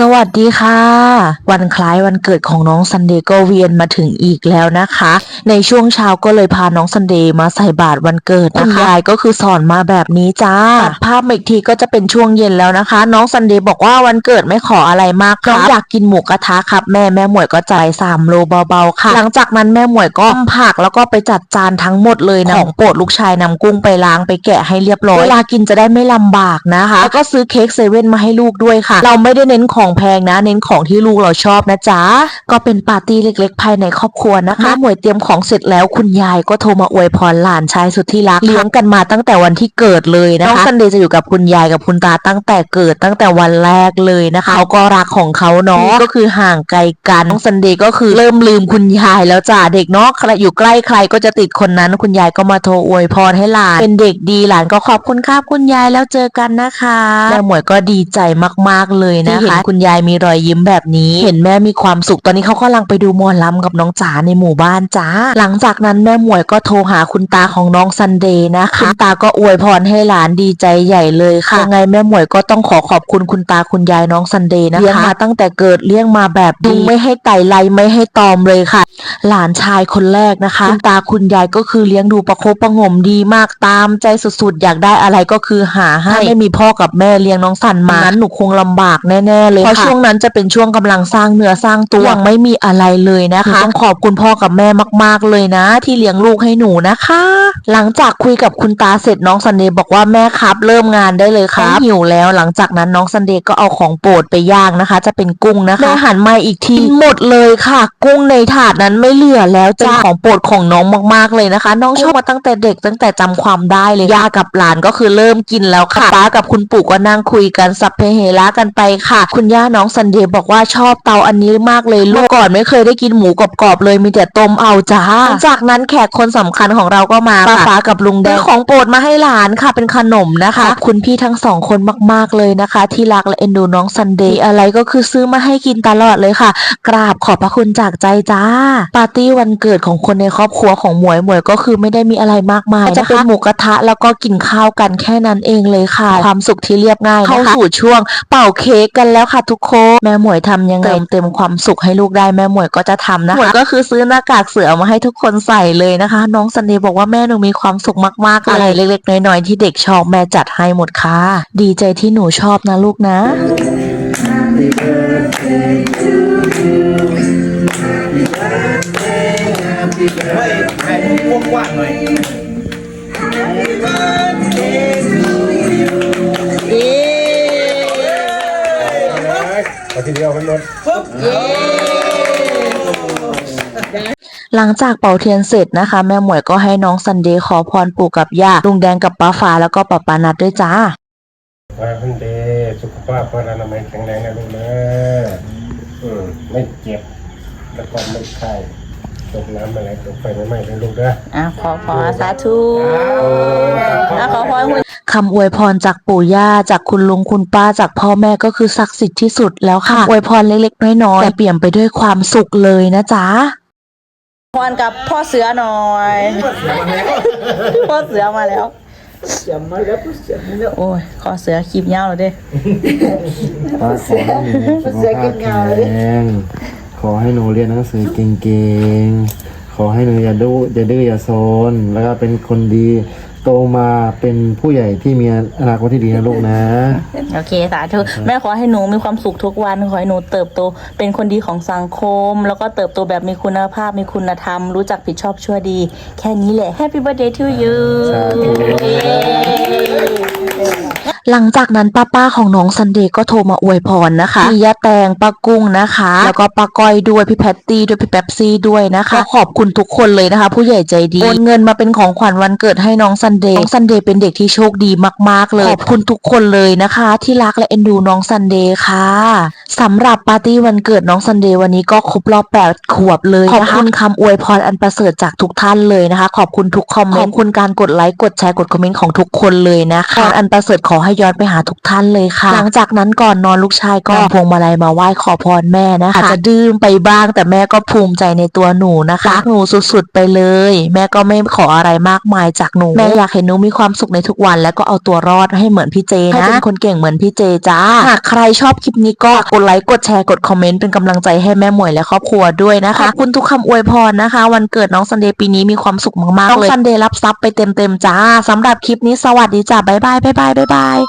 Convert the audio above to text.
สวัสดีค่ะ วันคล้ายวันเกิดของน้องซันเดย์ก็เวียนมาถึงอีกแล้วนะคะ ในช่วงเช้าก็เลยพาน้องซันเดย์มาใส่บาตรวันเกิดนะคะยายก็คือสอนมาแบบนี้จ้าตัดภาพมาอีกทีก็จะเป็นช่วงเย็นแล้วนะคะ น้องซันเดย์บอกว่าวันเกิดไม่ขออะไรมากครับอยากกินหมูกระทะครับ แม่แม่หมวยก็จ่ายสามโลเบาๆค่ะ หลังจากนั้นแม่หมวยก็ต้มผักแล้วก็ไปจัดจานทั้งหมดเลยนะของโปรดลูกชายนำกุ้งไปล้างไปแกะให้เรียบร้อยเวลากินจะได้ไม่ลำบากนะคะแล้วก็ซื้อเค้กเซเว่นมาให้ลูกด้วยค่ะ เราไม่ได้เน้นของแพงนะ เน้นของที่ลูกเราชอบนะจ๊ะ ก็เป็นปาร์ตี้เล็ก ๆ ภายในครอบครัวนะคะแม่หมวยเตรียมของเสร็จแล้วคุณยายก็โทรมาอวยพรหลานชายสุดที่รักเลี้ยงกันมาตั้งแต่วันที่เกิดเลยนะคะน้องซันเดย์จะอยู่กับคุณยายกับคุณตาตั้งแต่เกิดตั้งแต่วันแรกเลยนะคะเขาก็รักของเขาเนาะก็คือห่างไกลกันน้องซันเดย์ก็คือเริ่มลืมคุณยายแล้วจ้ะเด็กเนาะใครอยู่ใกล้ใครก็จะติดคนนั้น คุณยายก็มาโทรอวยพรให้หลาน เป็นเด็กดีหลานก็ขอบคุณครับคุณยายแล้วเจอกันนะคะแม่หมวยก็ดีใจมากๆเลยนะคะที่เห็นคุณยายมีรอยยิ้มแบบนี้ เห็นแม่มีความสุขตอนนี้เขากำลังไปดูหมอลำกับน้องจ๋าในหมู่บ้านจ้าหลังจากนั้นแม่หมวยก็โทรหาคุณตาของน้องซันเดย์นะคะคุณตาก็อวยพรให้หลานดีใจใหญ่เลยค่ะยังไงแม่หมวยก็ต้องขอขอบคุณคุณตาคุณยายน้องซันเดย์นะคะเลี้ยงมาตั้งแต่เกิดเลี้ยงมาแบบดีไม่ให้ไต่ไลไม่ให้ตอมเลยค่ะ หลานชายคนแรกนะคะ คุณตาคุณยายก็คือเลี้ยงดูประคบประหงมดีมากตามใจสุดๆ อยากได้อะไรก็คือหาให้ถ้าไม่มีพ่อกับแม่เลี้ยงน้องสันมานั้นหนูคงลำบากแน่ๆเลยเพราะช่วงนั้นจะเป็นช่วงกำลังสร้างเนื้อสร้างตัวยังไม่มีอะไรเลยนะคะ ต้องขอบคุณพ่อกับแม่มาก ๆเลยนะ ที่เลี้ยงลูกให้หนูนะคะ หลังจากคุยกับคุณตาเสร็จน้องซันเดย์บอกว่าแม่ครับเริ่มงานได้เลยครับหิวแล้วหลังจากนั้นน้องซันเดย์ก็เอาของโปรดไปย่างนะคะ จะเป็นกุ้งนะคะแม่หันมาอีกทีหมดเลยค่ะ กุ้งในถาดนั้นไม่เหลือแล้วจ้าของโปรดของน้องมากๆเลยนะคะ น้องชอบมาตั้งแต่เด็กตั้งแต่จำความได้เลยย่ากับหลานก็คือเริ่มกินแล้วค่ะป้ากับคุณปู่ก็นั่งคุยกันสัพเพเหระกันไปค่ะ คุณย่าน้องซันเดย์บอกว่าชอบเตาอันนี้มากเลยลูกก่อนไม่เคยได้กินหมูกรอบๆเลยมีแต่ต้มเอาจ้า จากนั้นแขกคนสำคัญของเราก็มาป้าฟ้ากับลุงแดงของโปรดมาให้หลานค่ะเป็นขนมนะคะขอบคุณพี่ทั้งสองคนมากๆเลยนะคะ ที่รักและเอ็นดูน้องซันเดย์อะไรก็คือซื้อมาให้กินตลอดเลยค่ะ กราบขอบพระคุณจากใจจ้า ปาร์ตี้วันเกิดของคนในครอบครัวของหมวยหมวยก็คือไม่ได้มีอะไรมากมายนะคะจะเป็นหมูกระทะแล้วก็กินข้าวกันแค่นั้นเองเลยค่ะ ความสุขที่เรียบง่ายนะคะเข้าสู่ช่วงเป่าเค้กกันแล้วค่ะทุกคนแม่หมวยทำยังไงเติมเต็มความสุขให้ลูกได้แม่หมวยก็จะทำนะคะหมวยก็คือซื้อหน้ากากเสือมาให้ทุกคนใส่เลยนะคะ น้องซันเดย์บอกว่าแม่หนูมีความสุขมากๆเลยเล็ก ๆ น้อยๆที่เด็กชอบแม่จัดให้หมดค่ะดีใจที่หนูชอบนะลูกนะไม่ ทีเดียวกันหมดหลังจากเป่าเทียนเสร็จนะคะ แม่หมวยก็ให้น้องซันเดย์ขอพรปู่กับย่าลุงแดงกับป้าฟ้าแล้วก็ป้าปานัดด้วยจ้าว่าคุณเดสุขภาพพลานามัยแข็งแรงนะลูกนะอืมไม่เจ็บ แล้วก็ไม่ไข้ตกน้ำอะไรตกไฟไม่ไหม้เลยลูกนะอะขอพรสาธุอะขอพรคุณ คำอวยพรจากปู่ย่าจากคุณลุงคุณป้าจากพ่อแม่ก็คือศักดิ์สิทธิ์ที่สุดแล้วค่ะอวยพรเล็กๆน้อยๆแต่เปี่ยมไปด้วยความสุขเลยนะจ๊ะพรกับพ่อเสือหน่อยพ่อเสือมาแล้วเสียมาแล้วเสียมาแล้วโอ้ยขอเสือคลิปยาวเลยเด้ขอให้หนูสุขภาพแข็งแรงขอให้หนูเรียนหนังสือเก่งๆขอให้หนูอย่าดื้ออย่าดื้ออย่าโซนแล้วก็เป็นคนดี โตมาเป็นผู้ใหญ่ที่มีอนาคตที่ดีนะลูกนะ โอเคสาธุแม่ขอให้หนูมีความสุขทุกวันขอให้หนูเติบโต เป็นคนดีของสังคม แล้วก็เติบโตแบบมีคุณภาพมีคุณธรรม รู้จักผิดชอบชั่วดี แค่นี้แหละ Happy birthday to you สาธุ หลังจากนั้นป้าป้าๆของน้องซันเดย์ก็โทรมาอวยพรนะคะพี่ยะแตงป้ากุ้งนะคะ แล้วก็ป้าก้อยด้วยพี่แพตตี้ด้วยพี่แป๊บซี่ด้วยนะคะขอบคุณทุกคนเลยนะคะ ผู้ใหญ่ใจดีโอนเงินมาเป็นของขวัญวันเกิดให้น้องซันเดย์น้องซันเดย์เป็นเด็กที่โชคดีมาก ๆ เลยขอบคุณทุกคนเลยนะคะ ที่รักและเอ็นดูน้องซันเดย์ค่ะสำหรับปาร์ตี้วันเกิดน้องซันเดย์วันนี้ก็ครบรอบแปดขวบเลยนะคะขอบคุณคำอวยพรอันประเสริฐจากทุกท่านเลยนะคะ ขอบคุณทุกคอมเมนต์ขอบคุณการกดไลค์กดแชร์กดคอมเมนต์ของทุกคนเลยนะคะพรอันประเสริฐขอให้ย้อนไปหาทุกท่านเลยค่ะ หลังจากนั้นก่อนนอนลูกชายก็นำพวงมาลัยมาไหว้ขอพรแม่นะคะอาจจะดื้มไปบ้าง แต่แม่ก็ภูมิใจในตัวหนูนะคะรักหนูสุดๆไปเลย แม่ก็ไม่ขออะไรมากมายจากหนูแม่อยากเห็นหนูมีความสุขในทุกวัน แล้วก็เอาตัวรอดให้เหมือนพี่เจนะให้เป็นคนเก่งเหมือนพี่เจจ้าหากใครชอบคลิปนี้ก็กดไลค์กดแชร์กดคอมเมนต์เป็นกำลังใจให้แม่หมวยและครอบครัวด้วยนะคะขอบคุณทุกคำอวยพรนะคะ วันเกิดน้องซันเดย์ปีนี้มีความสุขมากๆเลยน้องซันเดย์รับทรัพย์ไปเต็มๆจ้าสำหรับคลิปนี้สวัสดีจ้าบ๊ายบายบ๊ายบายบ๊ายบาย